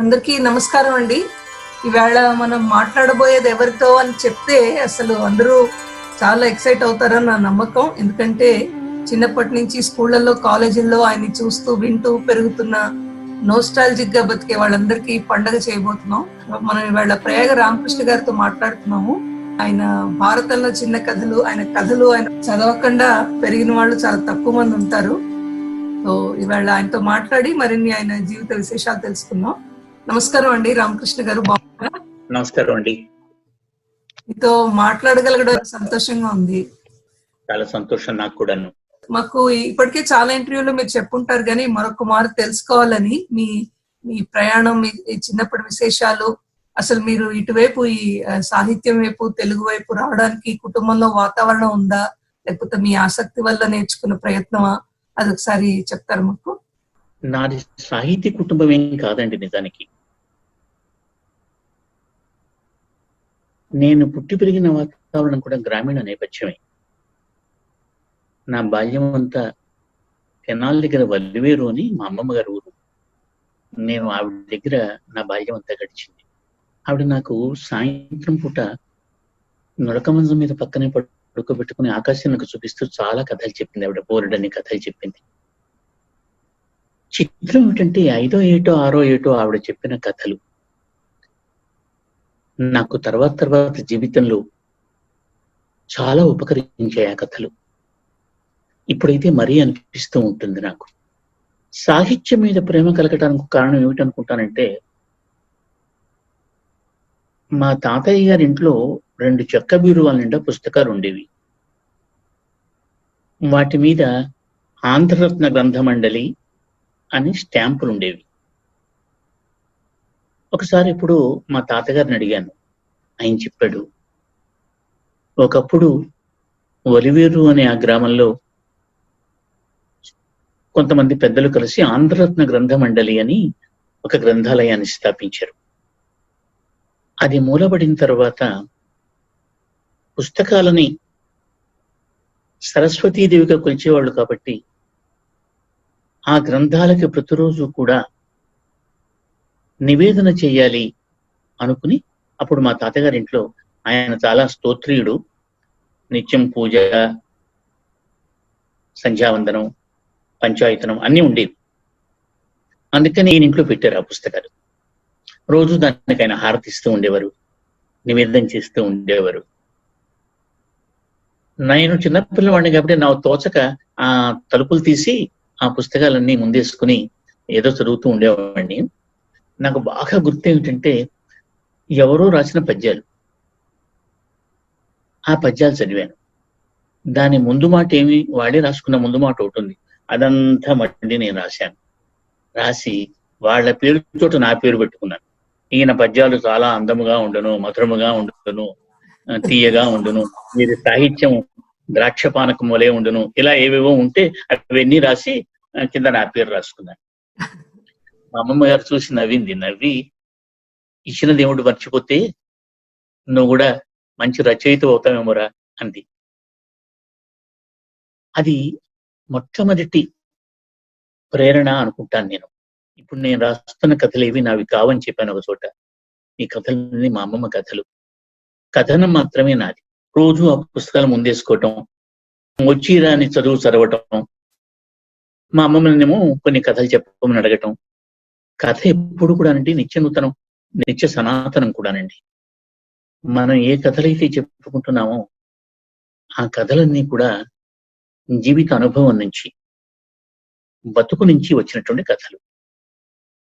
అందరికీ నమస్కారం అండి. ఈవేళ మనం మాట్లాడబోయేది ఎవరితో అని చెప్తే అసలు అందరూ చాలా ఎక్సైట్ అవుతారని నా నమ్మకం. ఎందుకంటే చిన్నప్పటి నుంచి స్కూళ్ళల్లో కాలేజీల్లో ఆయన్ని చూస్తూ వింటూ పెరుగుతున్న నోస్టాలజిక్గా బతికే వాళ్ళందరికీ పండగ చేయబోతున్నాం. మనం ఇవాళ ప్రయాగ రామకృష్ణ గారితో మాట్లాడుతున్నాము. ఆయన భారతంలో చిన్న కథలు ఆయన కథలు ఆయన చదవకుండా పెరిగిన వాళ్ళు చాలా తక్కువ మంది ఉంటారు. సో ఇవాళ ఆయనతో మాట్లాడి మరిన్ని ఆయన జీవిత విశేషాలు తెలుసుకుందాం. నమస్కారం అండి రామకృష్ణ గారు బాగున్నారా? నమస్కారం అండి. మీతో మాట్లాడగలగడం సంతోషంగా ఉంది. చాలా సంతోషం నాకు కూడాను. మాకు ఇప్పటికే చాలా ఇంటర్వ్యూలో మీరు చెప్పుంటారు కానీ మరొక మారు తెలుసుకోవాలని మీ మీ ప్రయాణం మీ చిన్నప్పటి విశేషాలు అసలు మీరు ఇటువైపు ఈ సాహిత్యం వైపు తెలుగు వైపు రావడానికి కుటుంబంలో వాతావరణం ఉందా? లేకపోతే మీ ఆసక్తి వల్ల నేర్చుకున్న ప్రయత్నమా? అది ఒకసారి చెప్తారు మాకు? నాది సాహితీ కుటుంబం ఏం కాదండి నిజానికి. నేను పుట్టి పెరిగిన వాతావరణం కూడా గ్రామీణ నేపథ్యమే. నా బాల్యం అంతా కెనాల్ దగ్గర వల్లివేరు అని మా అమ్మమ్మ గారు ఊరు. నేను ఆవిడ దగ్గర నా బాల్యం అంతా గడిచింది. ఆవిడ నాకు సాయంత్రం పూట నడక మంచం మీద పక్కనే పడుకోబెట్టుకుని ఆకాశానికి చూపిస్తూ చాలా కథలు చెప్పింది. ఆవిడ బోర్డని కథలు చెప్పింది. చిత్రం ఏమిటంటే ఐదో ఏటో ఆరో ఏటో ఆవిడ చెప్పిన కథలు. నాకు తర్వాత తర్వాత జీవితంలో చాలా ఉపకరించాయి ఆ కథలు. ఇప్పుడైతే మరీ అనిపిస్తూ ఉంటుంది నాకు. సాహిత్యం మీద ప్రేమ కలగటానికి కారణం ఏమిటనుకుంటానంటే మా తాతయ్య గారి ఇంట్లో రెండు చెక్క బీరువాల నిండా పుస్తకాలు ఉండేవి. వాటి మీద ఆంధ్రరత్న గ్రంథ మండలి అని స్టాంపులు ఉండేవి ఒకసారి ఇప్పుడు మా తాతగారిని అడిగాను. ఆయన చెప్పాడు ఒకప్పుడు ఒలివేరు అనే ఆ గ్రామంలో కొంతమంది పెద్దలు కలిసి ఆంధ్రరత్న గ్రంథ మండలి అని ఒక గ్రంథాలయాన్ని స్థాపించారు. అది మూలబడిన తర్వాత పుస్తకాలని సరస్వతీదేవిగా కొలిచేవాళ్ళు కాబట్టి ఆ గ్రంథాలకి ప్రతిరోజు కూడా నివేదన చేయాలి అనుకుని అప్పుడు మా తాతగారి ఇంట్లో ఆయన చాలా స్తోత్రియుడు. నిత్యం పూజ సంధ్యావందనం పంచాయతనం అన్నీ ఉండేవి. అందుకని ఈయన ఇంట్లో పెట్టారు ఆ పుస్తకాలు. రోజు దానికి ఆయన హారతిస్తూ ఉండేవారు. నివేదన చేస్తూ ఉండేవారు. నేను చిన్నపిల్లవాడిని కాబట్టి నా తోచక ఆ తలుపులు తీసి ఆ పుస్తకాలన్నీ ముందేసుకుని ఏదో చదువుతూ ఉండేవాడిని. నాకు బాగా గుర్తు ఏమిటంటే ఎవరో రాసిన పద్యాలు. ఆ పద్యాలు చదివాను. దాని ముందు మాట ఏమి? వాడే రాసుకున్న ముందు మాట ఒకటి ఉంది. అదంతా మళ్ళీ నేను రాశాను. రాసి వాళ్ళ పేరుతో నా పేరు పెట్టుకున్నాను. ఈయన పద్యాలు చాలా అందముగా ఉండను మధురముగా ఉండను తీయగా ఉండును మీరు సాహిత్యం ద్రాక్ష పానకం వలె ఉండును ఇలా ఏవేవో ఉంటే అవన్నీ రాసి కింద నా పేరు రాసుకున్నాను. మా అమ్మమ్మ గారు చూసి నవ్వింది. నవ్వి ఇచ్చిన దేవుడు మర్చిపోతే నువ్వు కూడా మంచి రచయిత అవుతావేమోరా అంది. అది మొట్టమొదటి ప్రేరణ అనుకుంటాను నేను. ఇప్పుడు నేను రాస్తున్న కథలు ఏవి నావి కావని చెప్పాను ఒక చోట. ఈ కథలన్నీ మా అమ్మమ్మ కథలు. కథనం మాత్రమే నాది. రోజు ఆ పుస్తకాలు ముందేసుకోవటం వచ్చి రాని చదువు చదవటం. మా అమ్మమ్మనేమో కొన్ని కథలు చెప్పమని అడగటం. కథ ఎప్పుడు కూడా నిత్య నూతనం నిత్య సనాతనం కూడానండి. మనం ఏ కథలైతే చెప్పుకుంటున్నామో ఆ కథలన్నీ కూడా జీవిత అనుభవం నుంచి బతుకు నుంచి వచ్చినటువంటి కథలు.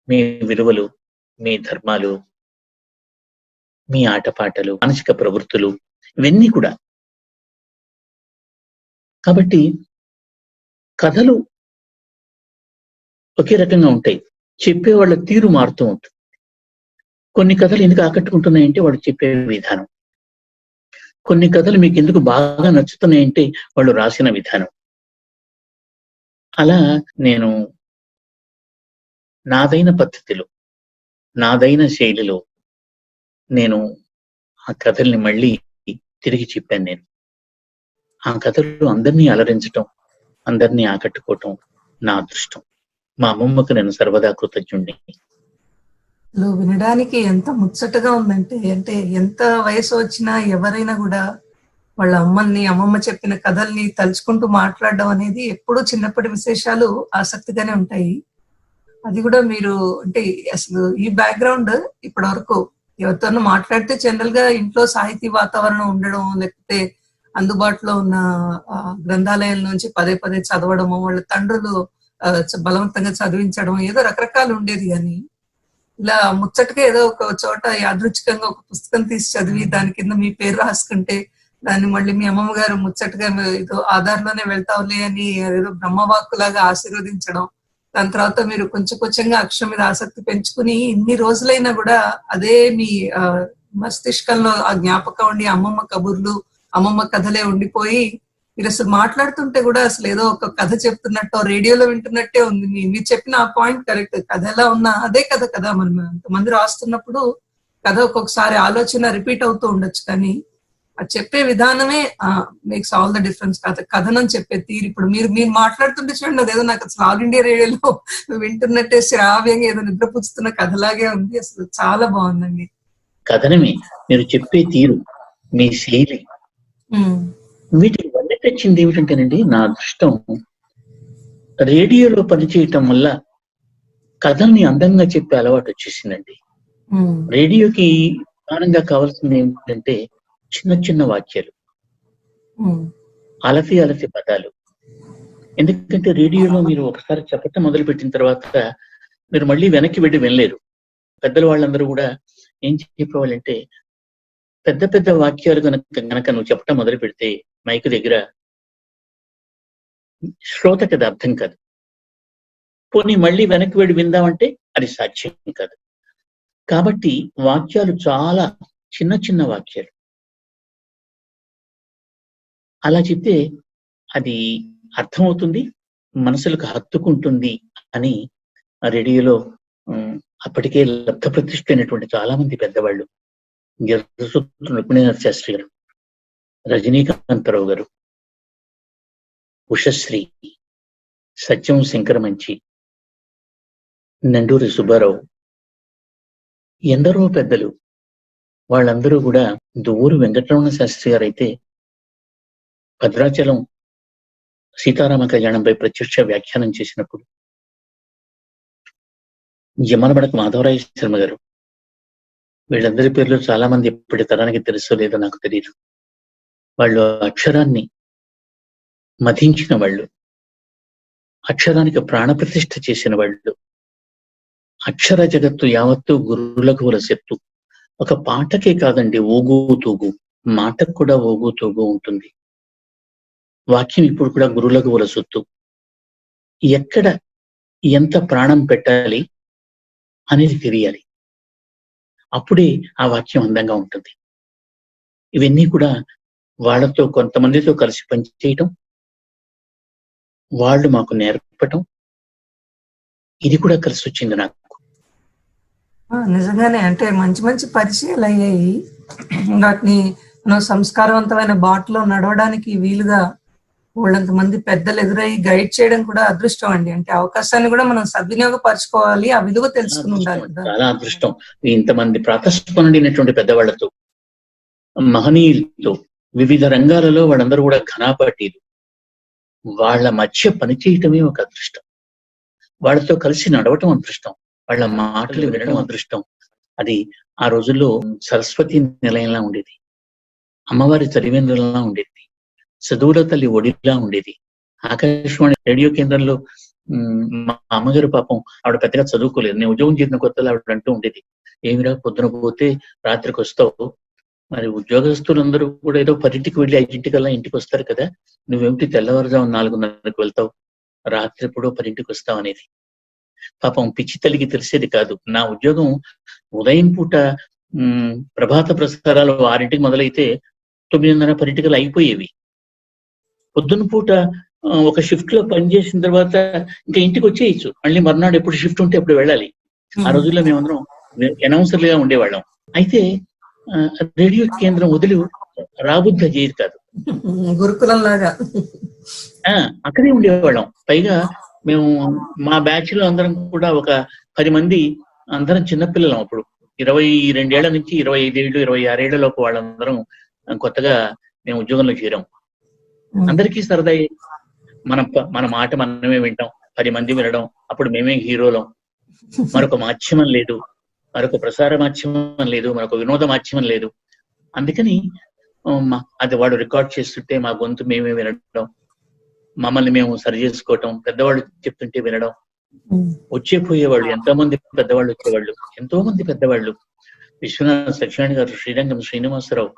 మీ విలువలు మీ ధర్మాలు మీ ఆటపాటలు మానసిక ప్రవృత్తులు ఇవన్నీ కూడా. కాబట్టి కథలు ఒకే రకంగా ఉంటాయి. చెప్పేవాళ్ళ తీరు మారుతూ ఉంటుంది. కొన్ని కథలు ఎందుకు ఆకట్టుకుంటున్నాయంటే వాళ్ళు చెప్పే విధానం. కొన్ని కథలు మీకు ఎందుకు బాగా నచ్చుతున్నాయంటే వాళ్ళు రాసిన విధానం. అలా నేను నాదైన పద్ధతిలో నాదైన శైలిలో నేను ఆ కథల్ని మళ్ళీ తిరిగి చెప్పాను నేను. ఆ కథలు అందరినీ అలరించటం అందరినీ ఆకట్టుకోవటం నా అదృష్టం. మా అమ్మమ్మకు నేను సర్వదా కృతజ్ఞుణ్ణి. వినడానికి ఎంత ముచ్చటగా ఉందంటే అంటే ఎంత వయసు వచ్చినా ఎవరైనా కూడా వాళ్ళ అమ్మల్ని అమ్మమ్మ చెప్పిన కథల్ని తలుచుకుంటూ మాట్లాడడం అనేది ఎప్పుడూ చిన్నప్పటి విశేషాలు ఆసక్తిగానే ఉంటాయి. అది కూడా మీరు అంటే అసలు ఈ బ్యాక్గ్రౌండ్ ఇప్పటి వరకు ఎవరితోనూ మాట్లాడితే జనరల్గా ఇంట్లో సాహితీ వాతావరణం ఉండడం లేకపోతే అందుబాటులో ఉన్న గ్రంథాలయం నుంచి పదే పదే చదవడము వాళ్ళ తండ్రులు బలవంతంగా చదివించడం ఏదో రకరకాలు ఉండేది కానీ ఇలా ముచ్చటగా ఏదో ఒక చోట యాదృచ్ఛికంగా ఒక పుస్తకం తీసి చదివి దాని కింద మీ పేరు రాసుకుంటే దాన్ని మళ్ళీ మీ అమ్మమ్మ గారు ముచ్చటగా ఏదో ఆధార్లోనే వెళ్తావులే అని ఏదో బ్రహ్మవాక్కులాగా ఆశీర్వదించడం దాని తర్వాత మీరు కొంచెం కొంచెంగా అక్షరం మీద ఆసక్తి పెంచుకుని ఇన్ని రోజులైనా కూడా అదే మీ ఆ, మస్తిష్కంలో ఆ జ్ఞాపకం ఉండి అమ్మమ్మ కబుర్లు అమ్మమ్మ కథలే ఉండిపోయి మీరు అసలు మాట్లాడుతుంటే కూడా అసలు ఏదో ఒక కథ చెప్తున్నట్టు రేడియోలో వింటున్నట్టే ఉంది. మీరు చెప్పిన ఆ పాయింట్ కరెక్ట్. కథ ఎలా ఉన్నా అదే కథ కదా మనం అంతమంది రాస్తున్నప్పుడు కథ ఒక్కొక్కసారి ఆలోచన రిపీట్ అవుతూ ఉండొచ్చు కానీ అది చెప్పే విధానమే మేక్స్ ఆల్ ద డిఫరెన్స్ కథ కథనం చెప్పే తీరు. ఇప్పుడు మీరు మీరు మాట్లాడుతుంటే చూడండి అదేదో నాకు అసలు ఆల్ ఇండియా రేడియోలో వింటున్నట్టే శ్రావ్యంగా ఏదో నిద్రపుచ్చుతున్న కథలాగే ఉంది. అసలు చాలా బాగుందండి. కథనమే. మీరు చెప్పే తీరు మీ శైలి వీటికి వల్ల తెచ్చింది ఏమిటంటేనండి నా అదృష్టం. రేడియోలో పనిచేయటం వల్ల కథల్ని అందంగా చెప్పే అలవాటు వచ్చేసిందండి. రేడియోకి ప్రధానంగా కావాల్సింది ఏమిటంటే చిన్న చిన్న వాక్యాలు. అలసి అలసి పదాలు. ఎందుకంటే రేడియోలో మీరు ఒకసారి చెప్పటం మొదలు పెట్టిన తర్వాత మీరు మళ్ళీ వెనక్కి వెళ్ళి వెళ్ళలేరు పెద్దల వాళ్ళందరూ కూడా ఏం చెప్పేవాళ్ళంటే పెద్ద పెద్ద వాక్యాలు కనుక గనక నువ్వు చెప్పటం మొదలు పెడితే మైక్ దగ్గర. శ్రోతకి అది అర్థం కాదు. పోనీ మళ్ళీ వెనక్కి వెళ్ళి విందామంటే అది సాధ్యం కాదు. కాబట్టి వాక్యాలు చాలా చిన్న చిన్న వాక్యాలు. అలా చెప్తే అది అర్థమవుతుంది మనసులకు హత్తుకుంటుంది అని ఆ రేడియోలో అప్పటికే లబ్ధ ప్రతిష్ఠ అయినటువంటి చాలా మంది పెద్దవాళ్ళు రుక్మిణీనాథ్ శాస్త్రి గారు. రజనీకాంతరావు గారు ఉషశ్రీ సత్యం శంకరమంచి నండూరి సుబ్బారావు ఎందరో పెద్దలు వాళ్ళందరూ కూడా దువ్వూరు వెంకటరమణ శాస్త్రి గారు అయితే భద్రాచలం సీతారామ కళ్యాణంపై ప్రత్యక్ష వ్యాఖ్యానం చేసినప్పుడు యమనబడక మాధవరాయ శర్మ గారు వీళ్ళందరి పేర్లు చాలా మంది ఇప్పటి తరానికి తెలుసో లేదో నాకు తెలియదు వాళ్ళు అక్షరాన్ని మధించిన వాళ్ళు అక్షరానికి ప్రాణప్రతిష్ఠ చేసిన వాళ్ళు అక్షర జగత్తు యావత్తు గురువులకు వలసెత్తు ఒక పాటకే కాదండి ఓగుతూగు మాటకు కూడా ఓగుతూగు ఉంటుంది. వాక్యం ఇప్పుడు కూడా గురువులకు వలసొత్తు ఎక్కడ ఎంత ప్రాణం పెట్టాలి అనేది తెలియాలి. అప్పుడే ఆ వాక్యం అందంగా ఉంటుంది. ఇవన్నీ కూడా వాళ్ళతో కొంతమందితో కలిసి పనిచేయటం వాళ్ళు మాకు నేర్పటం ఇది కూడా కలిసి వచ్చింది నాకు. నిజంగానే అంటే మంచి మంచి పరిచయాలు అయ్యాయి. వాటిని మనం సంస్కారవంతమైన బాటలో నడవడానికి వీలుగా వాళ్ళంత మంది పెద్దలు ఎదురై గైడ్ చేయడం కూడా అదృష్టం అండి. అంటే అవకాశాన్ని కూడా మనం సద్వినియోగపరచుకోవాలి ఆ విలువ తెలుసుకుని ఉండాలి చాలా అదృష్టం. ఇంతమంది ప్రాతస్పనుడైనటువంటి పెద్దవాళ్ళతో మహనీయులతో వివిధ రంగాలలో వాళ్ళందరూ కూడా ఘనాపాటీలు వాళ్ళ మధ్య పనిచేయటమే ఒక అదృష్టం. వాళ్ళతో కలిసి నడవటం అదృష్టం. వాళ్ళ మాటలు వినడం అదృష్టం. అది ఆ రోజుల్లో సరస్వతి నిలయంలా ఉండేది. అమ్మవారి చదివేంద్రంలా ఉండేది. చదువుల తల్లి ఒడిలా ఉండేది. ఆకాశవాణి రేడియో కేంద్రంలో మా అమ్మగారు పాపం ఆవిడ పెద్దగా చదువుకోలేదు. నేను ఉద్యోగం చేసిన కొత్తలో ఆవిడ అంటూ ఉండేది. ఏమిరా పొద్దున పోతే రాత్రికి వస్తావు? మరి ఉద్యోగస్తులందరూ కూడా ఏదో పరింటికి వెళ్ళి ఐదింటికల్లా ఇంటికి వస్తారు కదా. నువ్వేమిటి తెల్లవారుజాము నాలుగున్నరకు వెళ్తావు? రాత్రి ఎప్పుడో పరింటికి వస్తావు అనేది. పాపం పిచ్చి తల్లికి తెలిసేది కాదు. నా ఉద్యోగం ఉదయం పూట ప్రభాత ప్రసారాలు ఆరింటికి మొదలైతే తొమ్మిదిన్నర పరింటికలు అయిపోయేవి. పొద్దున పూట ఒక షిఫ్ట్లో పనిచేసిన తర్వాత ఇంకా ఇంటికి వచ్చేయచ్చు. మళ్ళీ మర్నాడు ఎప్పుడు షిఫ్ట్ ఉంటే అప్పుడు వెళ్ళాలి. ఆ రోజుల్లో మేమందరం అనౌన్సర్లుగా ఉండేవాళ్ళం. అయితే రేడియో కేంద్రం వదిలి రాబుద్ధ చేయదు కాదు. గురుకులం లాగా ఆ, అక్కడే ఉండేవాళ్ళం. పైగా మేము మా బ్యాచ్లో అందరం కూడా ఒక పది మంది అందరం చిన్నపిల్లలం అప్పుడు. ఇరవై రెండేళ్ళ నుంచి ఇరవై ఐదేళ్ళు ఇరవై ఆరేళ్ళ లోపు వాళ్ళందరం కొత్తగా మేము ఉద్యోగంలో చేరాం. అందరికీ సరదా మన మన మాట మనమే వింటాం. పది మంది వినడం అప్పుడు మేమే హీరోలం. మరొక మాధ్యమం లేదు. మరొక ప్రసార మాధ్యమం లేదు మరొక వినోద మాధ్యమం లేదు. అందుకని అది వాడు రికార్డ్ చేస్తుంటే మా గొంతు మేమే వినడం మమ్మల్ని మేము సరి చేసుకోవటం పెద్దవాళ్ళు చెప్తుంటే వినడం. వచ్చే పోయేవాళ్ళు ఎంతో మంది పెద్దవాళ్ళు వచ్చేవాళ్ళు ఎంతో మంది పెద్దవాళ్ళు. విశ్వనాథ సత్యనారాయణ గారు శ్రీరంగం శ్రీనివాసరావు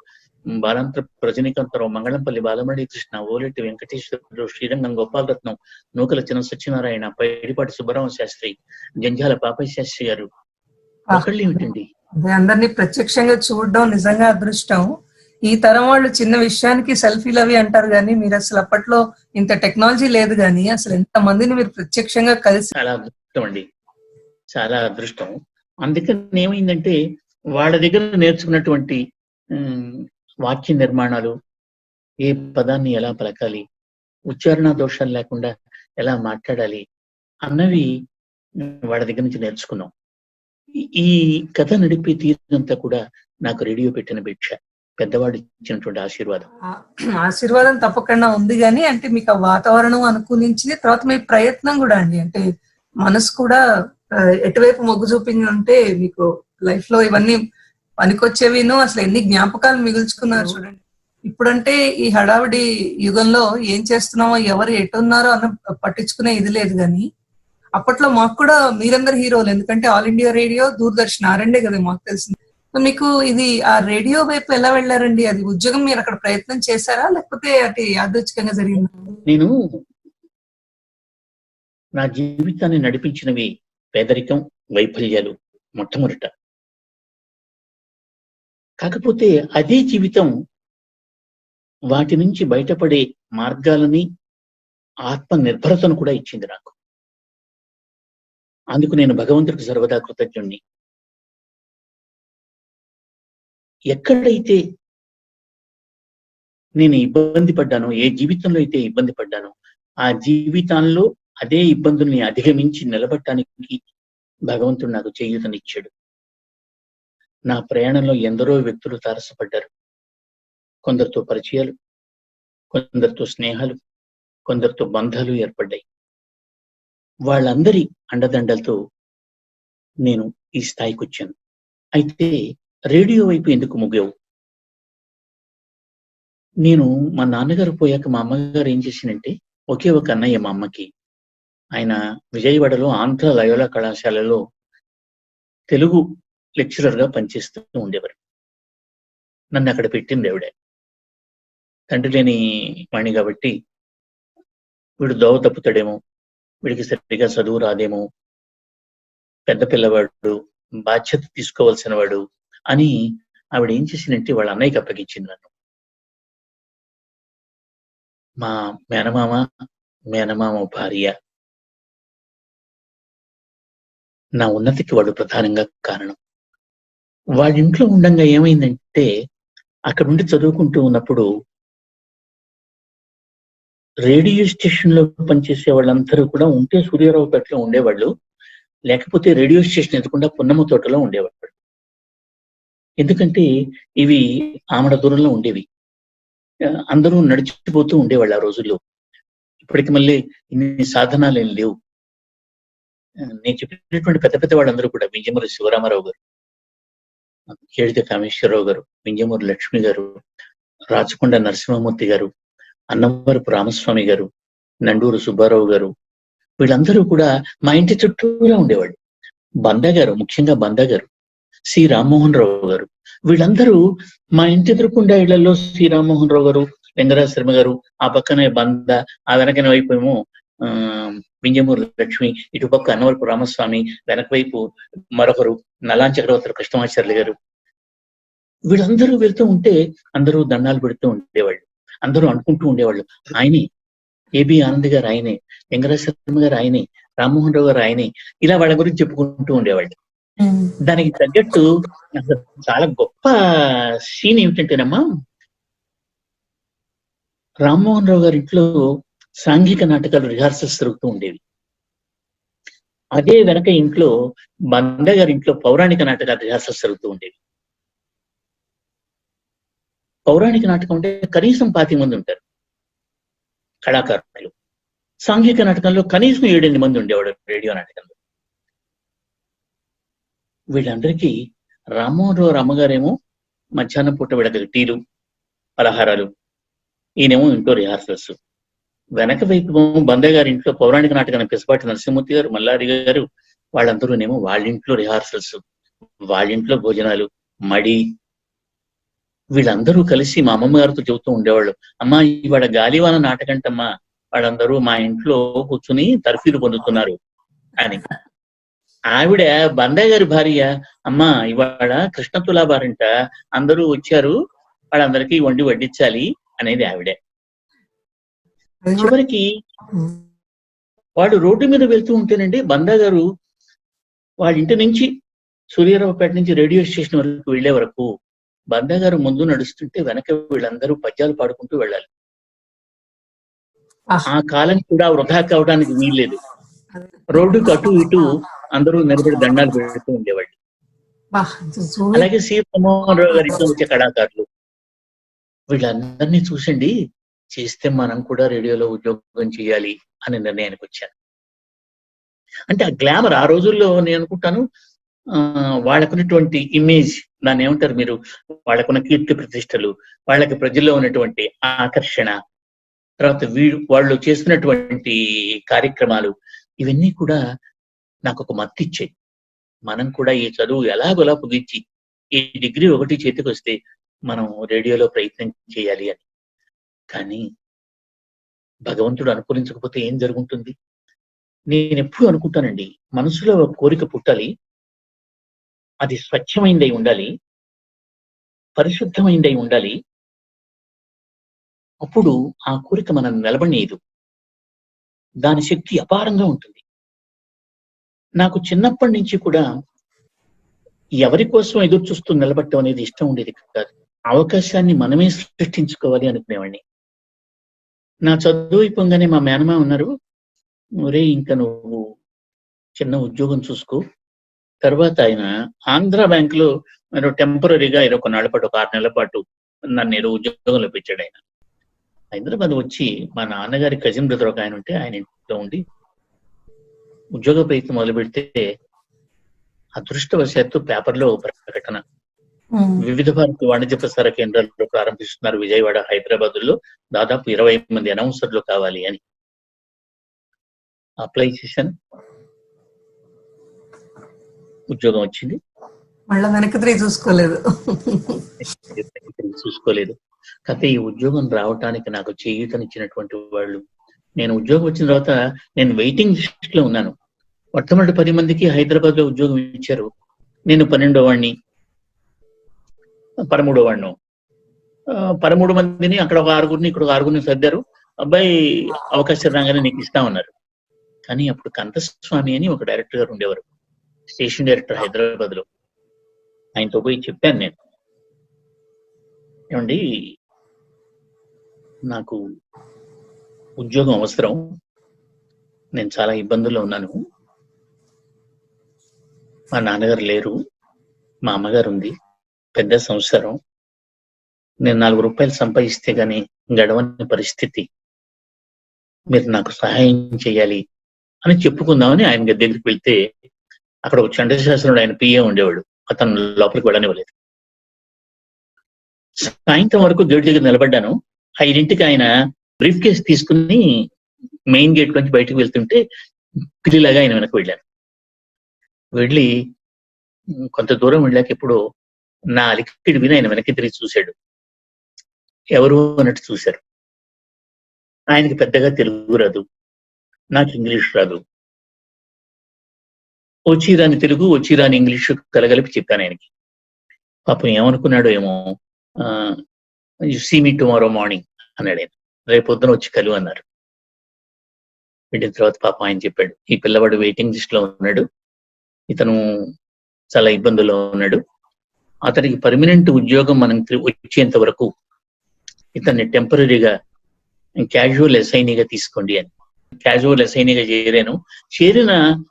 బాలాంతర రజనీకాంతరావు మంగళంపల్లి బాలమణి కృష్ణ ఓలెట్టి వెంకటేశ్వరరావు శ్రీరంగం గోపాలరత్నం నూకల చిన్న సత్యనారాయణ పైడిపాటి సుబ్బరామ శాస్త్రి జంజాల పాపయ్య శాస్త్రి గారు ఒకళ్ళు ఏమిటండి అదే అందరినీ ప్రత్యక్షంగా చూడడం నిజంగా అదృష్టం. ఈ తరం వాళ్ళు చిన్న విషయానికి సెల్ఫీలు అవి అంటారు కానీ మీరు అసలు అప్పట్లో ఇంత టెక్నాలజీ లేదు కానీ అసలు ఎంత మందిని మీరు ప్రత్యక్షంగా కలిసి చాలా అదృష్టం అండి. చాలా అదృష్టం. అందుకని ఏమైందంటే వాళ్ళ దగ్గర నేర్చుకున్నటువంటి వాక్య నిర్మాణాలు ఏ పదాన్ని ఎలా పలకాలి ఉచ్చారణ దోషాలు లేకుండా ఎలా మాట్లాడాలి అన్నవి వాళ్ళ దగ్గర నుంచి నేర్చుకున్నాం. ఈ- కథ నడిపే తీరంతా కూడా నాకు రేడియో పెట్టిన భిక్ష. పెద్దవాడు ఇచ్చినటువంటి ఆశీర్వాదం. ఆశీర్వాదం తప్పకుండా ఉంది కానీ అంటే మీకు ఆ వాతావరణం అనుకూలించింది తర్వాత మీ ప్రయత్నం కూడా అండి. అంటే మనసు కూడా ఎటువైపు మొగ్గు చూపింది ఉంటే మీకు లైఫ్లో ఇవన్నీ పనికొచ్చేవిను. అసలు ఎన్ని జ్ఞాపకాలు మిగుల్చుకున్నారు చూడండి. ఇప్పుడంటే ఈ హడావిడి యుగంలో ఏం చేస్తున్నామో ఎవరు ఎటున్నారో అన్న పట్టించుకునే ఇది లేదు కానీ అప్పట్లో మాకు కూడా మీరందరు హీరోలు ఎందుకంటే ఆల్ ఇండియా రేడియో దూరదర్శన్ ఆ రెండే కదా మాకు తెలిసింది. సో మీకు ఇది ఆ రేడియో వైపు ఎలా వెళ్ళారండి? అది ఉద్యోగం మీరు అక్కడ ప్రయత్నం చేశారా? లేకపోతే అటు యాదృచ్ఛికంగా జరిగింది? నేను నా జీవితాన్ని నడిపించినవి పేదరికం వైఫల్యాలు మొట్టమొదట. కాకపోతే అదే జీవితం వాటి నుంచి బయటపడే మార్గాలని ఆత్మ నిర్భరతను కూడా ఇచ్చింది నాకు. అందుకు నేను భగవంతుడికి సర్వదా కృతజ్ఞుణ్ణి. ఎక్కడైతే నేను ఇబ్బంది పడ్డానో ఏ జీవితంలో అయితే ఇబ్బంది పడ్డానో ఆ జీవితాల్లో అదే ఇబ్బందుల్ని అధిగమించి నిలబడటానికి భగవంతుడు నాకు చేయూతనిచ్చాడు. నా ప్రయాణంలో ఎందరో వ్యక్తులు తారసపడ్డారు. కొందరితో పరిచయాలు కొందరితో స్నేహాలు కొందరితో బంధాలు ఏర్పడ్డాయి. వాళ్ళందరి అండదండలతో నేను ఈ స్థాయికి వచ్చాను అయితే రేడియో వైపు ఎందుకు ముగ్గావు నేను మా నాన్నగారు పోయాక మా అమ్మగారు ఏం చేసిందంటే ఒకే ఒక అన్నయ్య మా అమ్మకి. ఆయన విజయవాడలో ఆంధ్ర లయోలా కళాశాలలో తెలుగు లెక్చరర్గా పనిచేస్తూ ఉండేవారు. నన్ను అక్కడ పెట్టింది ఆవిడ తండ్రి లేని వాణి కాబట్టి వీడు దోవ తప్పుతాడేమో వీడికి సరిగా చదువు రాదేమో పెద్ద పిల్లవాడు బాధ్యత తీసుకోవాల్సిన వాడు అని ఆవిడ ఏం చేసిందంటే వాళ్ళ అన్నయ్యకి అప్పగించింది నన్ను. మా మేనమామ మేనమామ భార్య నా ఉన్నతికి వాడు ప్రధానంగా కారణం. వాళ్ళ ఇంట్లో ఉండంగా ఏమైందంటే అక్కడ ఉండి చదువుకుంటూ ఉన్నప్పుడు రేడియో స్టేషన్లో పనిచేసే వాళ్ళందరూ కూడా ఉంటే సూర్యారావుపేటలో ఉండేవాళ్ళు. లేకపోతే రేడియో స్టేషన్ ఎదుకుండా పున్నమ్మ తోటలో ఉండేవాళ్ళు. ఎందుకంటే ఇవి ఆమడ దూరంలో ఉండేవి. అందరూ నడిచిపోతూ ఉండేవాళ్ళు ఆ రోజుల్లో. ఇప్పటికి మళ్ళీ ఇన్ని సాధనాలు ఏం లేవు. నేను చెప్పినటువంటి పెద్ద పెద్ద వాళ్ళందరూ కూడా వింజమూరి శివరామారావు గారు ఏడితే కామేశ్వరరావు గారు వింజమూరి లక్ష్మి గారు రాచకొండ నరసింహమూర్తి గారు అన్నవరపు రామస్వామి గారు నండూరు సుబ్బారావు గారు వీళ్ళందరూ కూడా మా ఇంటి చుట్టూరా ఉండేవాళ్ళు. బందా గారు ముఖ్యంగా బందా గారు సి రామ్మోహన్ రావు గారు. వీళ్ళందరూ మా ఇంటి ఎదురుకుండా ఇళ్ళలో సి రామ్మోహన్ రావు గారు వెంకటరాజ శర్మ గారు ఆ పక్కనే బంద ఆ వెనకన వైపు ఏమో ఆ వింజమూరు లక్ష్మి ఇటుపక్క అన్నవరపు రామస్వామి వెనక వైపు మరొకరు నలాన్ చక్రవర్తి కృష్ణమాచార్యులు గారు. వీళ్ళందరూ వెళ్తూ ఉంటే అందరూ దండాలు పెడుతూ ఉండేవాళ్ళు. అందరూ అనుకుంటూ ఉండేవాళ్ళు. ఆయనే ఏబి ఆనంద్ గారు ఆయనే వెంకటరాజ శర్మ గారు ఆయనే రామ్మోహన్ రావు గారు ఆయనే ఇలా వాళ్ళ గురించి చెప్పుకుంటూ ఉండేవాళ్ళు. దానికి తగ్గట్టు చాలా గొప్ప సీన్ ఏమిటంటేనమ్మా రామ్మోహన్ రావు గారి ఇంట్లో సాంఘిక నాటకాలు రిహార్సల్స్ జరుగుతూ ఉండేవి. అదే వెనక ఇంట్లో బంద గారి ఇంట్లో పౌరాణిక నాటక రిహార్సల్స్ జరుగుతూ ఉండేవి. పౌరాణిక నాటకం అంటే కనీసం పాతి మంది ఉంటారు. కళాకారులు. సాంఘిక నాటకంలో కనీసం ఏడెనిమిది మంది ఉండేవాడు రేడియో నాటకంలో. వీళ్ళందరికీ రామ్మోహన్ రామగారేమో మధ్యాహ్నం పూట వీళ్ళకి టీలు పలహారాలు ఈయనేమో ఇంట్లో రిహార్సల్స్. వెనక వైపు బందయ్య గారి ఇంట్లో పౌరాణిక నాటకాన్ని పిసపాటి నరసింహమూర్తి గారు మల్లారి గారు వాళ్ళందరూనేమో వాళ్ళ ఇంట్లో రిహార్సల్స్ వాళ్ళ ఇంట్లో భోజనాలు మడి వీళ్ళందరూ కలిసి మా అమ్మమ్మ గారితో చెబుతూ ఉండేవాళ్ళు. అమ్మా ఇవాళ గాలివాన నాటకంటమ్మా. వాళ్ళందరూ మా ఇంట్లో కూర్చుని తర్ఫీలు పొందుతున్నారు అని. ఆవిడ బందయ్య గారి భార్య అమ్మా ఇవాళ కృష్ణ తులాబారంట అందరూ వచ్చారు వాళ్ళందరికీ వండి వడ్డించాలి అనేది ఆవిడే. చివరికి వాడు రోడ్డు మీద వెళ్తూ ఉంటేనండి బందా గారు వాళ్ళ ఇంటి నుంచి సూర్యారావుపేట నుంచి రేడియో స్టేషన్ వరకు వెళ్ళే వరకు బందా గారు ముందు నడుస్తుంటే వెనక వీళ్ళందరూ పద్యాలు పాడుకుంటూ వెళ్ళాలి. ఆ కాలం కూడా వృధా కావడానికి వీల్లేదు. రోడ్డుకు అటు ఇటు అందరూ నిలబడి దండాలు పెడుతూ ఉండేవాళ్ళు. అలాగే సి. రామ్మోహన్ రావు గారి వచ్చే కళాకారులు. వీళ్ళందరినీ చూసండి చేస్తే మనం కూడా రేడియోలో ఉద్యోగం చేయాలి అనే నిర్ణయానికి వచ్చాను. అంటే ఆ గ్లామర్ ఆ రోజుల్లో నేను అనుకుంటాను వాళ్ళకున్నటువంటి ఇమేజ్ దాన్ని ఏమంటారు మీరు? వాళ్ళకున్న కీర్తి ప్రతిష్టలు వాళ్ళకి ప్రజల్లో ఉన్నటువంటి ఆకర్షణ తర్వాత వీళ్ళు వాళ్ళు చేస్తున్నటువంటి కార్యక్రమాలు ఇవన్నీ కూడా నాకు ఒక మత్తు ఇచ్చాయి. మనం కూడా ఈ చదువు ఎలాగోలా ముగించి ఈ డిగ్రీ ఒకటి చేతికి వస్తే మనం రేడియోలో ప్రయత్నం చేయాలి అని. కానీ భగవంతుడు అనుకూలించకపోతే ఏం జరుగుతుంది? నేను ఎప్పుడు అనుకుంటానండి మనసులో కోరిక పుట్టాలి అది స్వచ్ఛమైందై ఉండాలి పరిశుద్ధమైందై ఉండాలి. అప్పుడు ఆ కోరిక మనం నిలబడేదు దాని శక్తి అపారంగా ఉంటుంది. నాకు చిన్నప్పటి నుంచి కూడా ఎవరి కోసం ఎదురు చూస్తూ నిలబడటం అనేది ఇష్టం ఉండేది కాదు. అవకాశాన్ని మనమే సృష్టించుకోవాలి అనుకునేవాడిని. నా చదువు అయిపోగానే మా మేనమా ఉన్నారు ఒరే ఇంకా నువ్వు చిన్న ఉద్యోగం చూసుకో తర్వాత ఆయన ఆంధ్ర బ్యాంక్లో మీరు టెంపరీగా ఇరవై కొన్నాళ్ళ పాటు ఒక ఆరు నెలల పాటు నన్ను ఏదో ఉద్యోగంలో పెట్టాడు ఆయన. హైదరాబాద్ వచ్చి మా నాన్నగారి కజిన్ బ్రదర్ ఒక ఆయన ఉంటే ఆయన ఇంట్లో ఉండి ఉద్యోగ ప్రయత్నం మొదలు పెడితే అదృష్టవశాత్తు పేపర్లో ప్రకటన. వివిధ భారతి వాణిజ్య ప్రసార కేంద్రాల్లో ప్రారంభిస్తున్నారు విజయవాడ హైదరాబాద్లో దాదాపు ఇరవై మంది అనౌన్సర్లు కావాలి అని. అప్లై చేశాను. ఉద్యోగం వచ్చింది. మళ్ళా వెనక్కి తిరిగి చూసుకోలేదు. చూసుకోలేదు. కాకపోతే ఈ ఉద్యోగం రావటానికి నాకు చేయూతనిచ్చినటువంటి వాళ్ళు. నేను ఉద్యోగం వచ్చిన తర్వాత నేను వెయిటింగ్ లిస్ట్లో ఉన్నాను. మొట్టమొదటి పది మందికి హైదరాబాద్లో ఉద్యోగం ఇచ్చారు. నేను పన్నెండో వాడిని. పదమూడో వాడిను. పదమూడు మందిని అక్కడ ఒక ఆరుగురిని ఇక్కడ ఒక ఆరుగురిని సర్దారు. అబ్బాయి అవకాశం రాగానే నీకు ఇస్తామన్నారు కానీ అప్పుడు కంతస్వామి అని ఒక డైరెక్టర్ గారు ఉండేవారు. స్టేషన్ డైరెక్టర్ హైదరాబాద్లో ఆయనతో పోయి చెప్పాను నేను. ఏమండి నాకు ఉద్యోగం అవసరం. నేను చాలా ఇబ్బందుల్లో ఉన్నాను. మా నాన్నగారు లేరు. మా అమ్మగారు ఉంది. పెద్ద సంసారం నేను నాలుగు రూపాయలు సంపాదిస్తే గాని గడవని పరిస్థితి. మీరు నాకు సహాయం చేయాలి అని చెప్పుకుందామని ఆయన దగ్గరికి వెళ్తే అక్కడ ఒక చంద్రశాస్త్రుడు ఆయన పిఏ ఉండేవాడు. అతను లోపలికి వెళ్ళనివ్వలేదు. సాయంత్రం వరకు గేట్ దగ్గర నిలబడ్డాను. ఐదింటికి ఆయన బ్రీఫ్ కేస్ తీసుకుని మెయిన్ గేట్ నుంచి బయటకు వెళ్తుంటే పిల్లిలాగా ఆయన వెనక్కి వెళ్ళాను. వెళ్ళి కొంత దూరం వెళ్ళాక ఇప్పుడు నా అలికిడి విని ఆయన వెనక్కి తిరిగి చూశాడు. ఎవరు అన్నట్టు చూశారు. ఆయనకి పెద్దగా తెలుగు రాదు. నాకు ఇంగ్లీష్ రాదు. వచ్చిరాని తెలుగు వచ్చి ఇంగ్లీషు ఇంగ్లీష్ కలగలిపి చెప్పాను ఆయనకి. పాపం ఏమనుకున్నాడో ఏమో సీ మీ టుమారో మార్నింగ్ అన్నాడు ఆయన. రేపు పొద్దున వచ్చి కలు అన్నారు. పెట్టిన తర్వాత పాపం ఆయన చెప్పాడు. ఈ పిల్లవాడు వెయిటింగ్ లిస్ట్లో ఉన్నాడు. ఇతను చాలా ఇబ్బందుల్లో ఉన్నాడు. అతనికి పర్మనెంట్ ఉద్యోగం మనం వచ్చేంత వరకు ఇతన్ని టెంపరీగా క్యాజువల్ ఎస్ఐనిగా తీసుకోండి అని. క్యాజువల్ ఎస్ఐనిగా చేరాను. చేరిన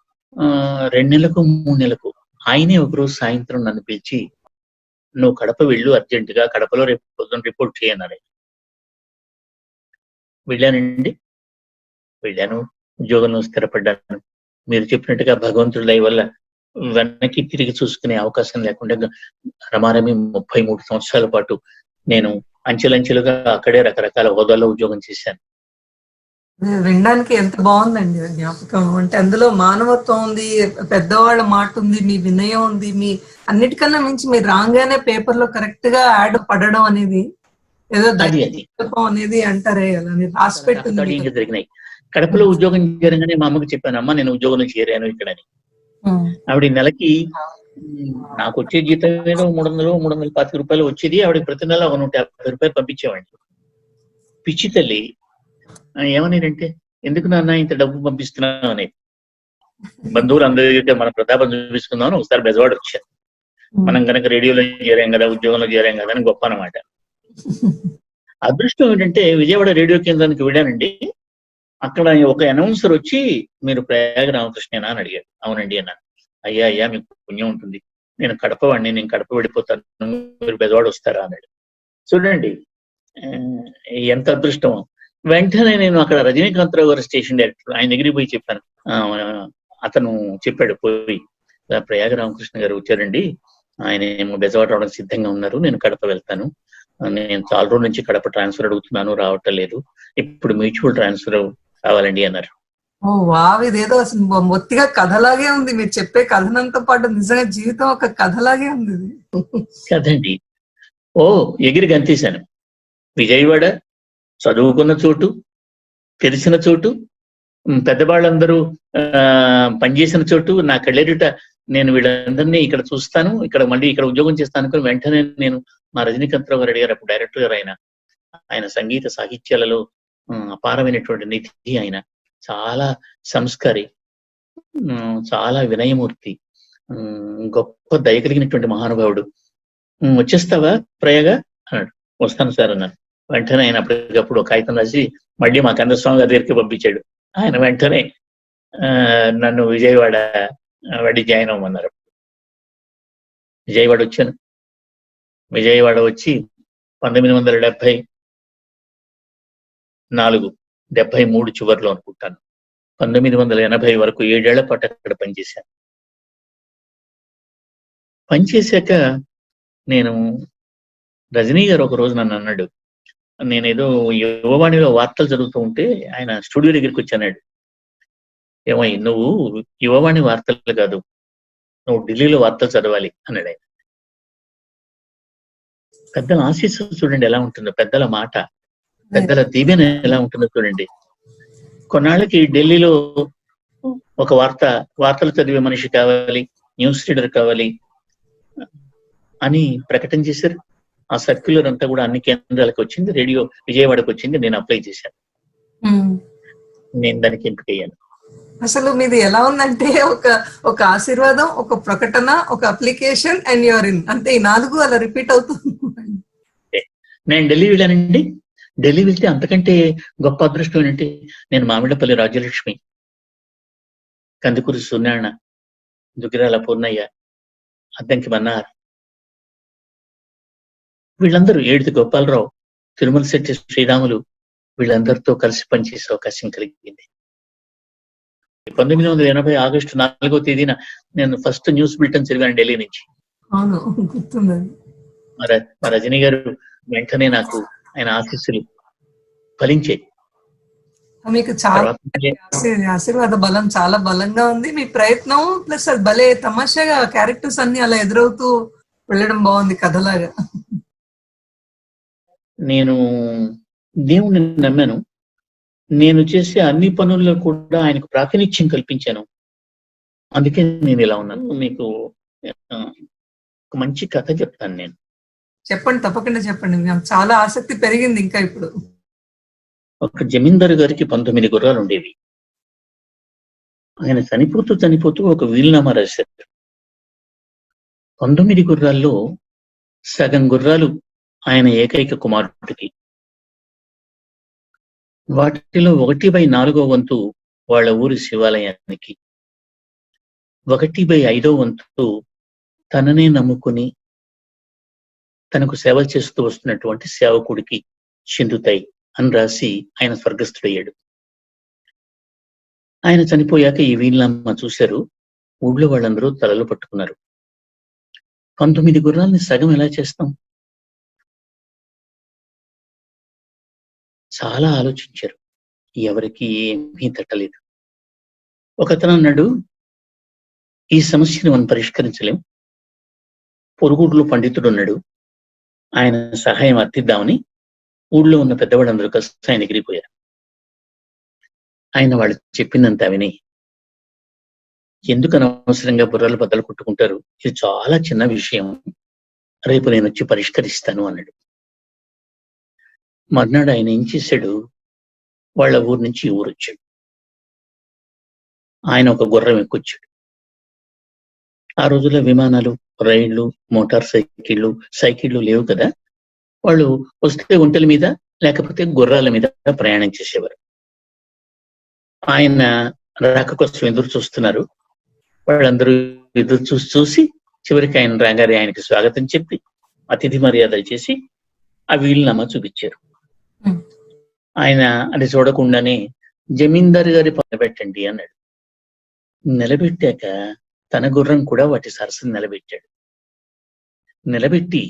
రెండు నెలలకు మూడు నెలలకు ఆయనే ఒకరోజు సాయంత్రం నన్ను పిలిచి నువ్వు కడప వెళ్ళు అర్జెంట్గా కడపలో రేపు పొద్దున్న రిపోర్ట్ చేయన్నారు వెళ్ళానండి. వెళ్ళాను. ఉద్యోగంలో స్థిరపడ్డాను. మీరు చెప్పినట్టుగా భగవంతుడి దయ వల్ల వెనక్కి తిరిగి చూసుకునే అవకాశం లేకుండా రమారమి ముప్పై మూడు సంవత్సరాల పాటు నేను అంచెలంచెలుగా అక్కడే రకరకాల హోదాల్లో ఉద్యోగం చేశాను. వినడానికి ఎంత బాగుందండి జ్ఞాపకం. అంటే అందులో మానవత్వం ఉంది పెద్దవాళ్ళ మాట ఉంది మీ వినయం ఉంది మీ అన్నిటికన్నా మించి మీరు రాగానే పేపర్లో కరెక్ట్గా యాడ్ పడడం అనేది ఏదో అనేది అంటారే రాసి పెట్టుంది జరిగినాయి. కడపలో ఉద్యోగం జరగానే మా అమ్మకి చెప్పాను అమ్మ నేను ఉద్యోగంలో చేరాను ఇక్కడని. ఆవిడ నెలకి నాకు వచ్చే జీతం ఏదో మూడు వందలు మూడు వందల పాతిక రూపాయలు వచ్చేది ఆవిడ ప్రతి నెల ఒక నూట యాభై రూపాయలు పంపించేవాడిని. పిచ్చి తల్లి ఏమనేదంటే ఎందుకు నాన్న ఇంత డబ్బు పంపిస్తున్నావు? అనేది. బంధువులు అందరి దగ్గర మన ప్రతాపం చూపించుకుందాం అని ఒకసారి బెజవాడ వచ్చాను మనం కనుక రేడియోలో చేరాం కదా ఉద్యోగంలో చేరాం కదా అని గొప్ప అనమాట అదృష్టం ఏంటంటే విజయవాడ రేడియో కేంద్రానికి వెళ్ళానండి. అక్కడ ఒక అనౌన్సర్ వచ్చి మీరు ప్రయాగ రామకృష్ణేనా? అని అడిగారు అవునండి అన్నాను. అయ్యా అయ్యా మీకు పుణ్యం ఉంటుంది. నేను కడప వాడిని నేను కడప వెళ్ళిపోతాను. మీరు బెజవాడ వస్తారా? అన్నాడు. చూడండి ఎంత అదృష్టం వెంటనే నేను అక్కడ రజనీకాంతరావు గారు స్టేషన్ డైరెక్టర్ ఆయన దగ్గరికి పోయి చెప్పాను. అతను చెప్పాడు పోయి "ఇలా ప్రయాగ రామకృష్ణ గారు వచ్చారండి. ఆయన ఏమో బెజవాడ రావడానికి సిద్ధంగా ఉన్నారు. నేను కడప వెళ్తాను. నేను చాలా రోజుల నుంచి కడప ట్రాన్స్ఫర్ అడుగుతున్నాను రావటం లేదు. ఇప్పుడు మ్యూచువల్ ట్రాన్స్ఫర్ కావాలండి అన్నారు. ఓ వావ్ ఇదేదో మొత్తిగా కథలాగే ఉంది. మీరు చెప్పే కథనంతో పాటు నిజంగా జీవితం ఒక కథలాగే ఉంది కదండి. ఓ ఎగిరి గంతేశాను. విజయవాడ చదువుకున్న చోటు తెలిసిన చోటు పెద్దవాళ్ళందరూ ఆ, పనిచేసిన చోటు నా కళ్ళెరిట నేను వీళ్ళందరినీ ఇక్కడ చూస్తాను ఇక్కడ మళ్ళీ ఇక్కడ ఉద్యోగం చేస్తాను అనుకుని వెంటనే నేను మా రజనీకాంతరావు గారు అడిగారు అప్పుడు డైరెక్టర్ గారు ఆయన ఆయన సంగీత సాహిత్యాలలో అపారమైనటువంటి నిధి ఆయన చాలా సంస్కారి చాలా వినయమూర్తి గొప్ప దయ కలిగినటువంటి మహానుభావుడు. వచ్చేస్తావా ప్రయాగ? అన్నాడు. వస్తాను సార్ అన్నాను వెంటనే ఆయన అప్పటికప్పుడు ఒక కాగితం రాసి మళ్ళీ మా కందస్వామి గారి దగ్గరికి పంపించాడు. ఆయన వెంటనే నన్ను విజయవాడ వెళ్ళి జాయిన్ అవ్వమన్నారు. విజయవాడ వచ్చాను. విజయవాడ వచ్చి పంతొమ్మిది వందల డెబ్బై నాలుగు డెబ్బై మూడు చివరిలో అనుకుంటాను. పంతొమ్మిది వందల ఎనభై వరకు ఏడేళ్ళ పాటు అక్కడ పనిచేశాను. పనిచేశాక నేను రజనీ గారు ఒక రోజు నన్ను అన్నాడు నేనేదో యువవాణిలో వార్తలు చదువుతూ ఉంటే ఆయన స్టూడియో దగ్గరికి వచ్చాడు ఏమై నువ్వు యువవాణి వార్తలు కాదు నువ్వు ఢిల్లీలో వార్తలు చదవాలి అన్నాడు ఆయన. పెద్దల ఆశీస్సు చూడండి ఎలా ఉంటుందో పెద్దల మాట పెద్దల దీవెన ఎలా ఉంటుందో చూడండి. కొన్నాళ్ళకి ఢిల్లీలో ఒక వార్త వార్తలు చదివే మనిషి కావాలి న్యూస్ రీడర్ కావాలి అని ప్రకటన చేశారు. ఆ సర్క్యులర్ అంతా కూడా అన్ని కేంద్రాలకు వచ్చింది. రేడియో విజయవాడకు వచ్చింది. నేను అప్లై చేశాను. నేను దానికి ఎంపికయ్యాను అసలు మీది ఎలా ఉందంటే ఒక ఒక ఆశీర్వాదం ఒక ప్రకటన ఒక అప్లికేషన్ అండ్ యువర్ ఇన్ అంతే ఈ నాలుగు అలా రిపీట్ అవుతుంది. నేను ఢిల్లీ వెళ్ళానండి. ఢిల్లీ వెళ్తే అంతకంటే గొప్ప అదృష్టం ఏంటంటే నేను మామిళ్ళపల్లి రాజ్యలక్ష్మి కందుకూరి సున్నారాయణ దుగ్గిరాల పూర్ణయ్య అద్దంకి మన్నార్ వీళ్ళందరూ ఏడిది గోపాలరావు తిరుమల శెట్టి శ్రీరాములు వీళ్ళందరితో కలిసి పనిచేసే అవకాశం కలిగింది. పంతొమ్మిది వందల ఎనభై ఆగస్టు నాలుగో తేదీన నేను ఫస్ట్ న్యూస్ బులెటిన్ చదివాను ఢిల్లీ నుంచి. మా రజనీ గారు వెంటనే నాకు ఆయన ఆశీస్సులు ఫలించాయి. మీకు చాలా ఆశీర్వాద బలం చాలా బలంగా ఉంది. మీ ప్రయత్నం ప్లస్ అది భలే తమాషాగా క్యారెక్టర్స్ అన్ని అలా ఎదురవుతూ వెళ్ళడం బాగుంది కథలాగా. నేను దేవుణ్ణి నమ్మాను. నేను చేసే అన్ని పనుల్లో కూడా ఆయనకు ప్రాతినిధ్యం కల్పించాను. అందుకే నేను ఇలా ఉన్నాను. మీకు ఒక మంచి కథ చెప్తాను నేను. చెప్పండి తప్పకుండా చెప్పండి. చాలా ఆసక్తి పెరిగింది ఇంకా ఇప్పుడు. ఒక జమీందారు గారికి పంతొమ్మిది గుర్రాలు ఉండేవి. ఆయన చనిపోతూ చనిపోతూ ఒక వీలునామా రాశారు. పంతొమ్మిది గుర్రాల్లో సగం గుర్రాలు ఆయన ఏకైక కుమారుడికి వాటిలో ఒకటి బై నాలుగో వంతు వాళ్ళ ఊరి శివాలయానికి. ఒకటి బై ఐదో వంతు తననే నమ్ముకుని తనకు సేవలు చేస్తూ వస్తున్నటువంటి సేవకుడికి చెందుతాయి అని రాసి ఆయన స్వర్గస్థుడయ్యాడు. ఆయన చనిపోయాక ఈ వీళ్ళమ్మ చూశారు. ఊళ్ళో వాళ్ళందరూ తలలు పట్టుకున్నారు. పంతొమ్మిది గుర్రాల్ని సగం ఎలా చేస్తాం? చాలా ఆలోచించారు. ఎవరికి ఏమీ తట్టలేదు ఒకతను అన్నాడు ఈ సమస్యను మనం పరిష్కరించలేం. పొరుగుడులో పండితుడు ఉన్నాడు ఆయన సహాయం అర్థిద్దామని ఊళ్ళో ఉన్న పెద్దవాళ్ళందరూ కలిసి ఆయన ఎగిరిపోయారు ఆయన వాళ్ళు చెప్పిందంతా విని ఎందుకు అనవసరంగా బుర్రలు బద్దలు కొట్టుకుంటారు? ఇది చాలా చిన్న విషయం. రేపు నేను వచ్చి పరిష్కరిస్తాను అన్నాడు. మర్నాడు ఆయన ఏం చేశాడు వాళ్ళ ఊరు నుంచి ఈ ఊరు వచ్చాడు. ఆయన ఒక గుర్రం ఎక్కొచ్చాడు. ఆ రోజుల్లో విమానాలు రైళ్ళు మోటార్ సైకిళ్ళు సైకిళ్ళు లేవు కదా. వాళ్ళు వస్తే ఒంటల మీద లేకపోతే గుర్రాల మీద ప్రయాణం చేసేవారు. ఆయన రాక కోసం ఎదురు చూస్తున్నారు. వాళ్ళందరూ ఎదురు చూసి చూసి చివరికి ఆయన రాగారి ఆయనకి స్వాగతం చెప్పి అతిథి మర్యాదలు చేసి ఆ వీలునామా చూపించారు. ఆయన అది చూడకుండానే జమీందారు గారి పెట్టండి అన్నాడు. నిలబెట్టాక తన గుర్రం కూడా వాటి సరస్సును నిలబెట్టాడు. నిలబెట్టి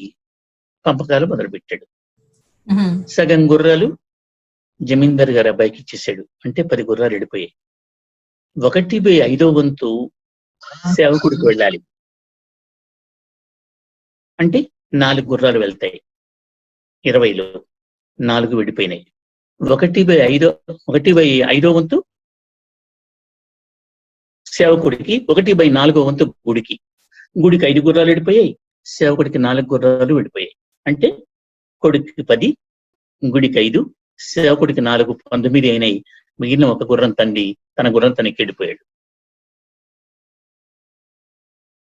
పంపకాలు మొదలుపెట్టాడు. సగం గుర్రాలు జమీందారు గారి అబ్బాయికి ఇచ్చేసాడు అంటే పది గుర్రాలు వెళ్ళిపోయాయి ఒకటి బై ఐదో వంతు సేవకుడికి వెళ్ళాలి. అంటే నాలుగు గుర్రాలు వెళ్తాయి. ఇరవైలో నాలుగు విడిపోయినాయి. ఒకటి బై ఐదో ఒకటి బై ఐదో వంతు సేవకుడికి ఒకటి బై నాలుగో వంతు గుడికి. గుడికి ఐదు గుర్రాలు విడిపోయాయి సేవకుడికి నాలుగు గుర్రాలు విడిపోయాయి. అంటే కొడుకు పది గుడికి ఐదు సేవకుడికి నాలుగు పంతొమ్మిది అయినాయి. మిగిలిన ఒక గుర్రం తండ్రి తన గుర్రం తనకి వెళ్ళిపోయాడు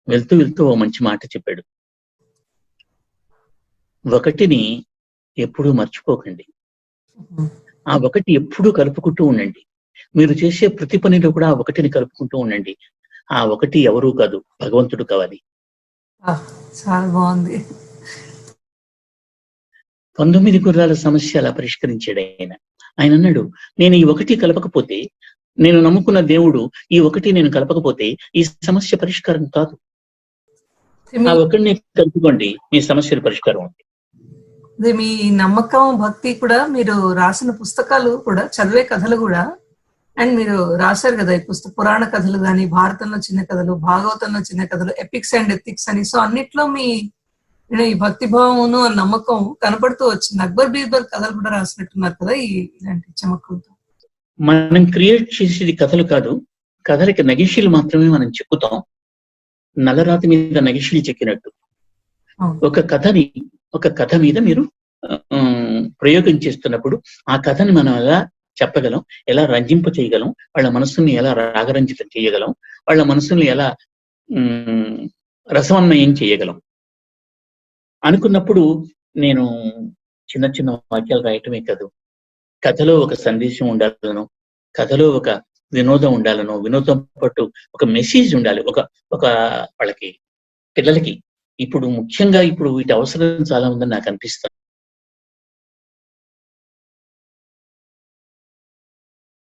వెళ్తూ వెళ్తూ ఓ మంచి మాట చెప్పాడు. ఒకటిని ఎప్పుడూ మర్చిపోకండి. ఆ ఒకటి ఎప్పుడూ కలుపుకుంటూ ఉండండి. మీరు చేసే ప్రతి పనిలో కూడా ఆ ఒకటిని కలుపుకుంటూ ఉండండి. ఆ ఒకటి ఎవరూ కాదు భగవంతుడు కావాలి. చాలా బాగుంది. పంతొమ్మిది గుర్రాల సమస్య అలా పరిష్కరించాడు ఆయన ఆయన అన్నాడు నేను ఈ ఒకటి కలపకపోతే నేను నమ్ముకున్న దేవుడు ఈ ఒకటి నేను కలపకపోతే ఈ సమస్య పరిష్కారం కాదు. ఆ ఒకటిని కలుపుకోండి మీ సమస్యల పరిష్కారం ఉంది అదే మీ నమ్మకం భక్తి కూడా మీరు రాసిన పుస్తకాలు కూడా చదివే కథలు కూడా. అండ్ మీరు రాశారు కదా ఈ పుస్తక పురాణ కథలు కానీ భారతంలో చిన్న కథలు భాగవతంలో చిన్న కథలు ఎపిక్స్ అండ్ ఎథిక్స్ అని. సో అన్నిట్లో మీ ఈ భక్తి భావమును ఆ నమ్మకం కనపడుతూ వచ్చింది. అక్బర్ బీర్బల్ కథలు కూడా రాసినట్టున్నారు కదా ఈ ఇలాంటి చమక్కులతో మనం క్రియేట్ చేసేది కథలు కాదు. కథలకి నగిషీలు మాత్రమే మనం చెక్కుతాం. నల్లరాతి మీద నగిషీలు చెక్కినట్టు. ఒక కథని ఒక కథ మీద మీరు ఆ, ప్రయోగం చేస్తున్నప్పుడు ఆ కథని మనం ఎలా చెప్పగలం ఎలా రంజింప చేయగలం వాళ్ళ మనస్సుని ఎలా రాగరంజితం చేయగలం వాళ్ళ మనస్సుని ఎలా ఉమ్, రసవన్మయం చేయగలం. అనుకున్నప్పుడు నేను చిన్న చిన్న వాక్యాలు రాయటమే కాదు కథలో ఒక సందేశం ఉండాలను కథలో ఒక వినోదం ఉండాలనో వినోదం పట్టు ఒక మెసేజ్ ఉండాలి ఒక ఒక వాళ్ళకి పిల్లలకి. ఇప్పుడు ముఖ్యంగా ఇప్పుడు వీటి అవసరం చాలా ఉందని నాకు అనిపిస్తుంది.